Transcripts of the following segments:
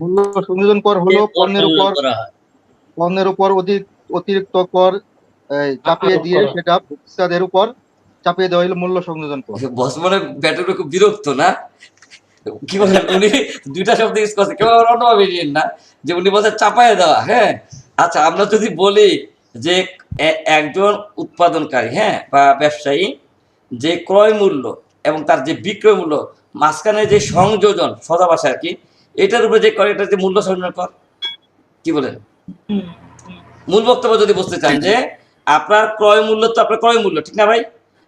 মূল্য সংযোজন কর হলো পণ্যের উপর। পণ্যের উপর অতিরিক্ত কর চাপিয়ে দিয়ে সেটা ভোক্তাদের উপর চাপিয়ে দেওয়া হলো মূল্য সংযোজন কর। বস মানে ব্যাটারি খুব বিরক্ত না? কি বলেন উনি? দুইটা শব্দ ইউজ করছে কেউ আবার অন্যভাবে নিয়েন না। যে উনি বলছে চাপায় দেওয়া হ্যাঁ? আচ্ছা আমরা যদি বলি যে একজন উৎপাদনকারী হ্যাঁ বা ব্যবসায়ী যে ক্রয় মূল্য এবং তার যে বিক্রয় মূল্য মাঝখানে যে সংযোজন সদা ভাষা আর কি এটার উপরে যে করে এটা যে মূল্য সংযোজন কর কি বলেন? মূল বক্তব্য যদি বুঝতে চান যে আপনার ক্রয় মূল্য তো আপনার ক্রয় মূল্য ঠিক না ভাই?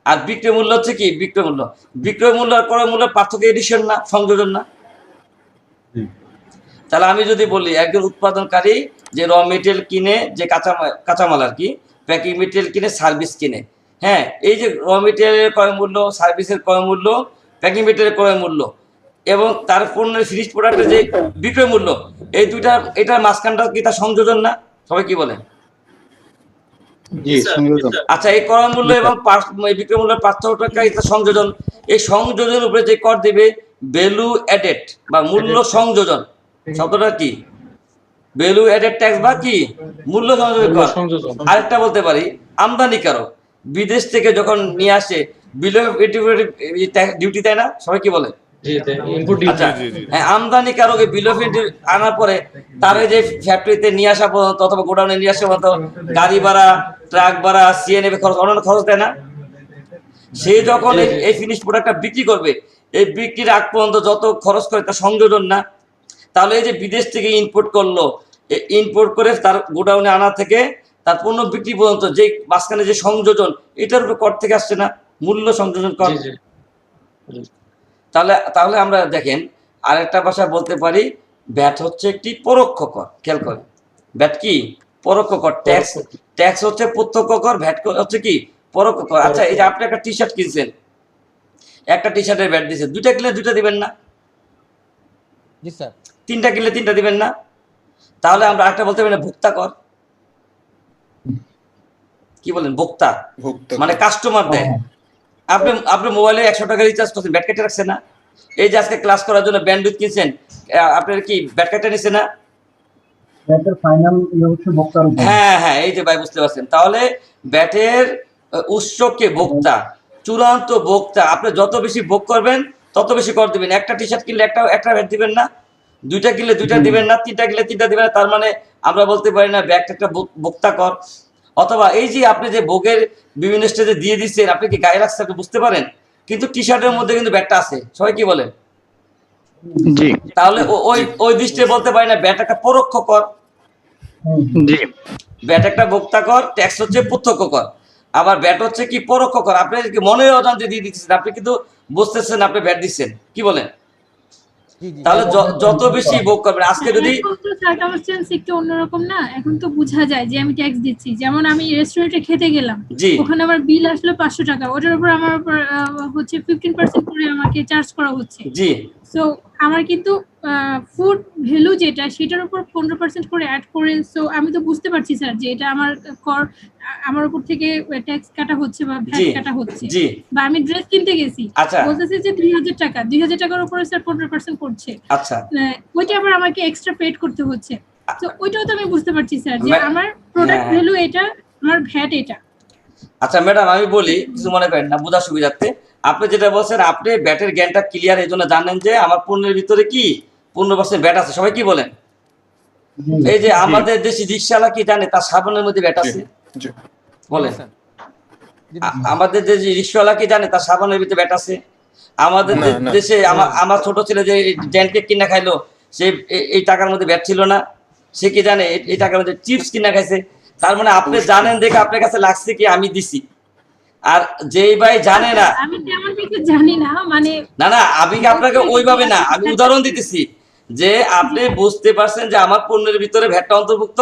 আর বিক্রয় মূল্য হচ্ছে কি? বিক্রয় মূল্য। বিক্রয় মূল্য আর ক্রয় মূল্যের পার্থক্য এডিশন না সংযোজন না? তাহলে আমি যদি বলি একজন উৎপাদনকারী যে র মেটেরিয়াল কিনে যে কাঁচামাল কাঁচামাল আর কি প্যাকিং মেটেরিয়াল কিনে সার্ভিস কিনে হ্যাঁ এই যে র মেটেরিয়ালের ক্রয় মূল্য সার্ভিসের ক্রয় মূল্য প্যাকিং মেটেরিয়ালের ক্রয় মূল্য এবং তার পণ্যের ফিনিশ প্রোডাক্টের যে বিক্রয় মূল্য এই দুইটা এটার মাঝখানটা কি তার সংযোজন না? সবাই কি বলেন? জি স্যার, সংযোজন। স্যার। আচ্ছা এই কর মূল্য এবং বিক্রয় মূল্যের পার্থক্যটা এটা সংযোজন। এই সংযোজনের উপরে যে কর দেবে ভ্যালু অ্যাডেড বা মূল্য সংযোজন শব্দটা কি? ভ্যালু অ্যাডেড ট্যাক্স বা কি? মূল্য সংযোজন কর। আরেকটা বলতে পারি আমদানিকারক বিদেশ থেকে যখন নিয়ে আসে বিল ডিউটি দেয় না? সবাই কি বলে? আচ্ছা হ্যাঁ বিল অফ আনার পরে তার যে ফ্যাক্টরিতে নিয়ে আসা পর্যন্ত অথবা গোডাউনে নিয়ে আসা পর্যন্ত গাড়ি ভাড়া ট্রাক ভাড়া সিএনএফ খরচ অন্যান্য খরচ দেয় না? সে যখন এই- ফিনিশ প্রোডাক্টটা বিক্রি করবে এই বিক্রির আগ পর্যন্ত যত খরচ করে তার সংযোজন না তাহলে এই যে বিদেশ থেকে ইম্পোর্ট করল ইম্পোর্ট করে তার গোডাউনে আনা থেকে তার পণ্য বিক্রি পর্যন্ত যে মাঝখানে যে সংযোজন এটার উপর কর থেকে আসছে না মূল্য সংযোজন কর। জি জি। তাহলে তাহলে আমরা দেখেন আরেকটা ভাষা বলতে পারি ব্যাট হচ্ছে একটি পরোক্ষ কর খেয়াল করেন। ব্যাট কি? পরোক্ষ কর ট্যাক্স ট্যাক্স হচ্ছে প্রত্যক্ষ কর ভ্যাট হচ্ছে কি? পরোক্ষ কর আচ্ছা এই যে আপনি একটা টি শার্ট কিনছেন একটা টি শার্টের ব্যাট দিয়েছেন দুইটা কিনলে দুইটা দিবেন না? জি স্যার। তিনটা কিনলে তিনটা দিবেন না? তাহলে আমরা একটা বলতে পারি না ভোক্তা কর। কি বলেন? ভোক্তা। মানে কাস্টমার দেয়। আপনি আপনি মোবাইলে একশো টাকা রিচার্জ করছেন ব্যাট কেটে রাখছেন না। এই যে আজকে ক্লাস করার জন্য ব্যান্ডউইথ কিনছেন আপনার কি ব্যাট কেটে নিচ্ছে না? ইয়ে হ্যাঁ হ্যাঁ এই যে ভাই বুঝতে পারছেন। তাহলে ব্যাটের উৎসকে ভোক্তা চূড়ান্ত ভোক্তা আপনি যত বেশি ভোগ করবেন তত বেশি কর দিবেন। একটা টি শার্ট কিনলে একটা একটা ব্যাট দিবেন না। দুইটা কিনলে দুইটা দিবেন না তিনটা কিনলে তিনটা দিবেন না। তার মানে আমরা বলতে পারি না ব্যাগটা একটা ভোক্তা কর। অথবা এই যে আপনি যে ভোগের বিভিন্ন স্টেজে দিয়ে দিচ্ছেন আপনি কি গায়ে রাখছেন আপনি বুঝতে পারেন? কিন্তু টি শার্টের মধ্যে কিন্তু ব্যাটটা আছে। সবাই কি বলেন? জি। তাহলে ওই ওই দৃষ্টি বলতে পারি না ব্যাট একটা পরোক্ষ কর। জি। ব্যাট একটা ভোক্তা কর ট্যাক্স হচ্ছে প্রত্যক্ষ কর। আবার ব্যাট হচ্ছে কি পরোক্ষ কর। আপনি কি মনের অজান্তে দিয়ে দিচ্ছেন আপনি কিন্তু বুঝতেছেন আপনি ব্যাট দিচ্ছেন। কি বলেন? তাহলে যত বেশি ভোগ করবেন আজকে যদি এখন তো সার্কামস্টেন্স একটু অন্যরকম না। এখন তো বোঝা যায় যে আমি ট্যাক্স দিচ্ছি। যেমন আমি রেস্টুরেন্টে খেতে গেলাম ওখানে আমার বিল আসলো পাঁচশো টাকা। ওটার উপর আমার উপর আহ, হচ্ছে ফিফটিন পার্সেন্ট করে আমাকে চার্জ করা হচ্ছে। জি। সো আমার কিন্তু ফুড ভ্যালু যেটা সেটার উপর পনেরো পার্সেন্ট করে অ্যাড করে সো আমি তো বুঝতে পারছি স্যার যে এটা আমার কর আমার উপর থেকে ট্যাক্স কাটা হচ্ছে বা ভ্যাট কাটা হচ্ছে। বা আমি ড্রেস কিনতে গেছি। আচ্ছা। বলতেছে যে দুই হাজার টাকা দুই হাজার টাকার উপরে স্যার পনেরো পার্সেন্ট করছে আচ্ছা। ওইটা আবার আমাকে এক্সট্রা পেড করতে হচ্ছে। তো ওইটাও তো আমি বুঝতে পারছি স্যার যে আমার প্রোডাক্ট। ভ্যালু এটা আমার ভ্যাট এটা। আচ্ছা ম্যাডাম আমি বলি কিছু মনে করেন না বোঝার সুবিধার্থে। আপনি যেটা বলছেন আপনি ব্যাটের জ্ঞানটা ক্লিয়ার এই জন্য জানেন যে আমার পণ্যের ভিতরে কি পনেরো পার্সেন্ট ব্যাট আছে সবাই কি বলেন? এই যে আমাদের দেশে রিক্সাওয়ালা কি জানে তার সাবানের মধ্যে ব্যাট আছে? বলেন। আমাদের যে রিক্সাওয়ালা কি জানে তার সাবানের ভিতরে ব্যাট আছে? আমাদের। দেশে আমার ছোট ছেলে যে জ্যান কেক কিনা খাইলো সে এই টাকার মধ্যে ব্যাট ছিল না। সে কি জানে এই টাকার মধ্যে চিপস কিনা খাইছে? তার মানে আপনি জানেন দেখে আপনার কাছে লাগছে কি আমি দিছি। আর যেই ভাই জানে না আমি তেমন কিছু জানি না মানে না না আমি কি আপনাকে ওইভাবে না আমি উদাহরণ দিতেছি। যে আপনি বুঝতে পারছেন যে আমার পণ্যের ভিতরে ভ্যাটটা অন্তর্ভুক্ত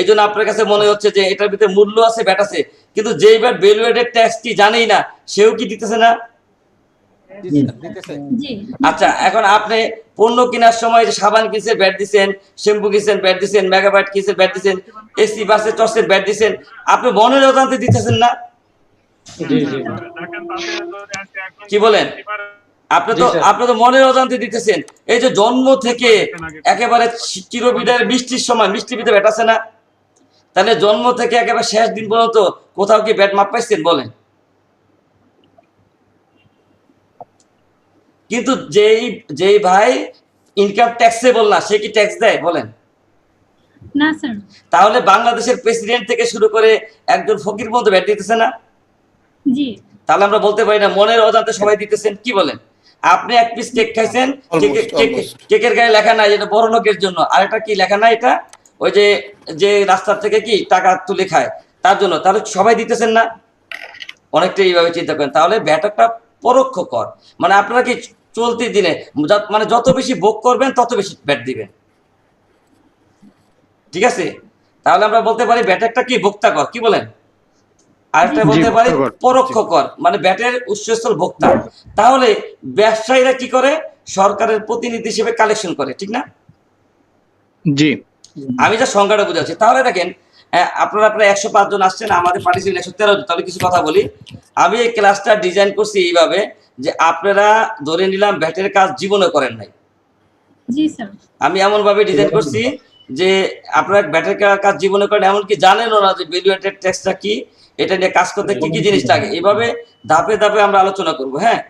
এই জন্য আপনার কাছে মনে হচ্ছে যে এটার ভিতরে মূল্য আছে ভ্যাট আছে। কিন্তু যেই ভ্যাট ভ্যালুয়েডেড ট্যাক্স কি জানেই না সেও কি দিতেছে না? আচ্ছা এখন আপনি পণ্য কেনার সময় যে সাবান কিনছেন ব্যাট দিচ্ছেন শ্যাম্পু কিনছেন ব্যাট দিচ্ছেন মেগাবাইট কিনছেন ব্যাট দিচ্ছেন এসি বাসে চসের ব্যাট দিচ্ছেন আপনি মনের অজান্তে দিতেছেন না? কি বলেন? আপনি তো আপনি তো মনের অজান্তে দিতেছেন। এই যে জন্ম থেকে একেবারে চিরবিদায়ের বৃষ্টির সময় মিষ্টি পিঠে ব্যাট আছে না? তাহলে জন্ম থেকে একেবারে শেষ দিন পর্যন্ত কোথাও কি ব্যাট মাপ পাইছেন বলেন? কিন্তু যেই যেই ভাই ইনকাম ট্যাক্সেবল না সে কি ট্যাক্স দেয় বলেন? না স্যার। তাহলে বাংলাদেশের প্রেসিডেন্ট থেকে শুরু করে একজন ফকির পর্যন্ত ব্যাট দিতেছে না? জি। তাহলে আমরা বলতে পারি না মনের অজান্তে সবাই দিতেছেন কি বলেন? আপনি এক পিস কেক খাইছেন কেকে- কেকে- কেকের গায়ে লেখা নাই এটা বড় লোকের জন্য। আর আরেকটা কি লেখা নাই এটা? ওই যে যে রাস্তার থেকে কি টাকা তুলে খায় তার জন্য। তাহলে সবাই দিতেছেন না? অনেকটা এইভাবে চিন্তা করেন। তাহলে ব্যাট একটা পরোক্ষ কর। মানে আপনারা কি চলতি দিনে মানে যত বেশি ভোগ করবেন তত বেশি ব্যাট দিবেন। ঠিক আছে? তাহলে আমরা বলতে পারি ব্যাট একটা কি ভোক্তা কর? কি বলেন? আরেকটা বলতে পারি পরোক্ষ কর মানে ব্যাটের উৎসস্থল ভোক্তা। তাহলে ব্যবসায়ীরা কি করে? সরকারের প্রতিনিধি হিসেবে কালেকশন করে ঠিক না? জি। আমি যা সংজ্ঞাটা বুঝাচ্ছি তাহলে দেখেন আপনারা আপনারা একশো পাঁচজন আসছেন আমাদের পার্টিসিপেন্ট একশো তেরো জন তাহলে কিছু কথা বলি। আমি এই ক্লাসটা ডিজাইন করছি এইভাবে যে আপনারা ধরে নিলাম ব্যাটের কাজ জীবনে করেন নাই। জি আমি এমন ভাবে ডিজাইন করছি যে আপনারা ব্যাটের কাজ জীবনে করেন এমনকি জানেনও না যে ভ্যালুয়েটেড ট্যাক্সটা কি। এটা নিয়ে কাজ করতে কি কি জিনিস লাগে? এইভাবে ধাপে ধাপে আমরা আলোচনা করব হ্যাঁ?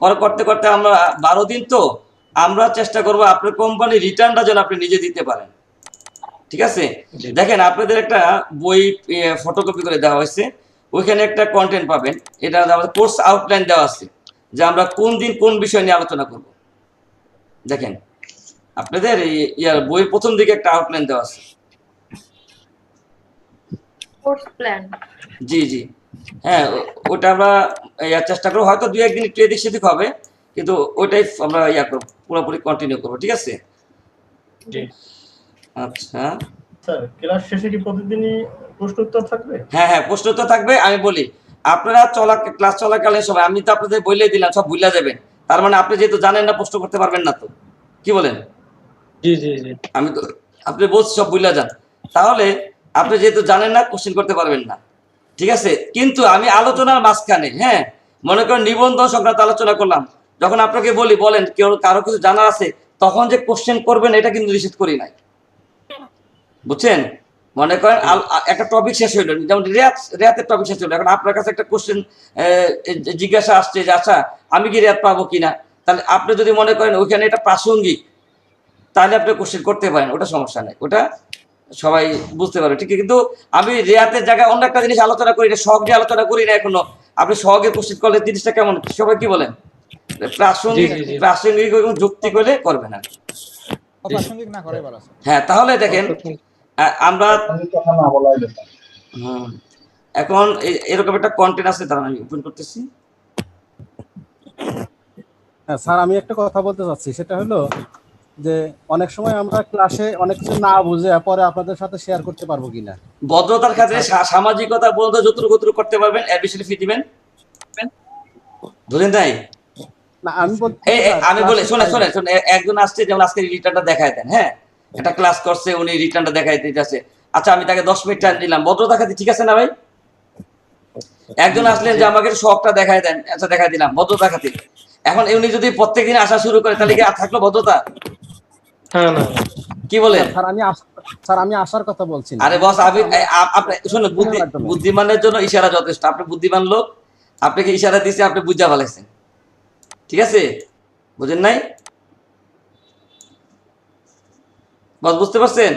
পরে করতে করতে আমরা বারো দিন তো আমরা চেষ্টা করব আপনার কোম্পানির রিটার্নটা যেন আপনি নিজে দিতে পারেন। ঠিক আছে? দেখেন আপনাদের একটা বই ফটোকপি করে দেওয়া হয়েছে। ওইখানে একটা কন্টেন্ট পাবেন। এটা আমাদের কোর্স আউটলাইন দেওয়া আছে যে আমরা কোন দিন কোন বিষয় নিয়ে আলোচনা করব। দেখেন আপনাদের ইয়ার বইয়ের প্রথম দিকে একটা আউটলাইন দেওয়া আছে। কোর্স প্ল্যান জি জি। হ্যাঁ ওটা আমরা ইয়ার চেষ্টা করব। হয়তো দু একদিন একটু এদিক সেদিক হবে কিন্তু ওইটাই আমরা ইয়া করব পুরোপুরি কন্টিনিউ করব ঠিক আছে? আচ্ছা। স্যার ক্লাস শেষে কি প্রতিদিনই প্রশ্ন উত্তর থাকবে? হ্যাঁ হ্যাঁ প্রশ্ন তো থাকবে আমি বলি আপনারা চলা ক্লাস চলাকালীন সময় আমি তো আপনাদের বলে দিলাম সব ভুলে যাবেন। তার মানে আপনি যেহেতু জানেন না প্রশ্ন করতে পারবেন না তো। কি বলেন? জি জি জি। আমি তো আপনি বলছি সব ভুলে যান। তাহলে আপনি যেহেতু জানেন না কোশ্চেন করতে পারবেন না। ঠিক আছে? কিন্তু আমি আলোচনার মাঝখানে হ্যাঁ মনে করেন নিবন্ধন সংক্রান্ত আলোচনা করলাম। যখন আপনাকে বলি, বলেন, কেউ কারও কিছু জানার আছে, তখন যে কোশ্চেন করবেন, এটা কিন্তু নিষেধ করি নাই। বুঝছেন? মনে করেন একটা টপিক শেষ হইল, যেমন রেয়াত রেয়াতের টপিক শেষ হলো এখন আপনার কাছে একটা কোশ্চেন জিজ্ঞাসা আসছে যে আচ্ছা আমি কি রেয়াত পাবো কিনা? তাহলে আপনি যদি মনে করেন, ওইখানে এটা প্রাসঙ্গিক, তাহলে আপনি কোশ্চেন করতে পারেন, ওটা সমস্যা নেই। ওটা সবাই বুঝতে পারবে ঠিক কিন্তু আমি রেয়াতের জায়গায় অন্য একটা জিনিস আলোচনা করি না শখ আলোচনা করি না এখনও। আপনি শখের কোশ্চেন করলে জিনিসটা কেমন? সবাই কি বলেন? প্রাসঙ্গিক। প্রাসঙ্গিক এবং যুক্তি করে করবেন আর কি। অপ্রাসঙ্গিক না করে ভালো স্যার হ্যাঁ তাহলে দেখেন আমরা এখন এরকম একটা কন্টেন্ট আছে তারা আমি ওপেন করতেছি। হ্যাঁ স্যার আমি একটা কথা বলতে চাচ্ছি সেটা হলো যে অনেক সময় আমরা ক্লাসে অনেক কিছু না বুঝে পরে আপনাদের সাথে শেয়ার করতে পারব কিনা। ভদ্রতার সা- সামাজিকতা পর্যন্ত যতটুকু যতটুকু করতে পারবেন এর বেশি ফি দিবেন। বুঝলেন তাই? না আমি আমি বলি শোনে শোনে শোনে একজন আসছে যেমন আজকে রিটার্নটা দেখায় দেন হ্যাঁ? একটা ক্লাস করছে উনি রিটার্নটা দেখাই দিতেছে আচ্ছা আমি তাকে দশ মিনিট টাইম দিলাম। ভদ্রতা খাতি ঠিক আছে না ভাই? একজন আসলেন যে আমাকে শখটা দেখায় দেন আচ্ছা দেখাই দিলাম ভদ্রতা খাতি এখন উনি যদি প্রত্যেকদিন আসা শুরু করে তাহলে কি আর থাকল ভদ্রতা? কি বলেন? স্যার আমি স্যার আমি আসার কথা বলছি আরে বস আমি আপনি শুনুন বুদ্ধি বুদ্ধিমানের জন্য ইশারা যথেষ্ট। আপনি বুদ্ধিমান লোক আপনাকে ইশারা দিছে আপনি বুঝা ফেলাইছেন ঠিক আছে? বুঝেন নাই? বস বুঝতে পারছেন?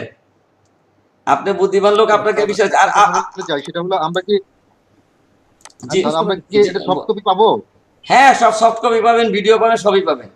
আপনি বুদ্ধিমান লোক আপনাকে বিষয় আর সেটা হলো আমরা কি জি। আমরা কি এটা সফট কপি পাবো? হ্যাঁ সব সফট কপি পাবেন ভিডিও পাবেন সবই পাবেন।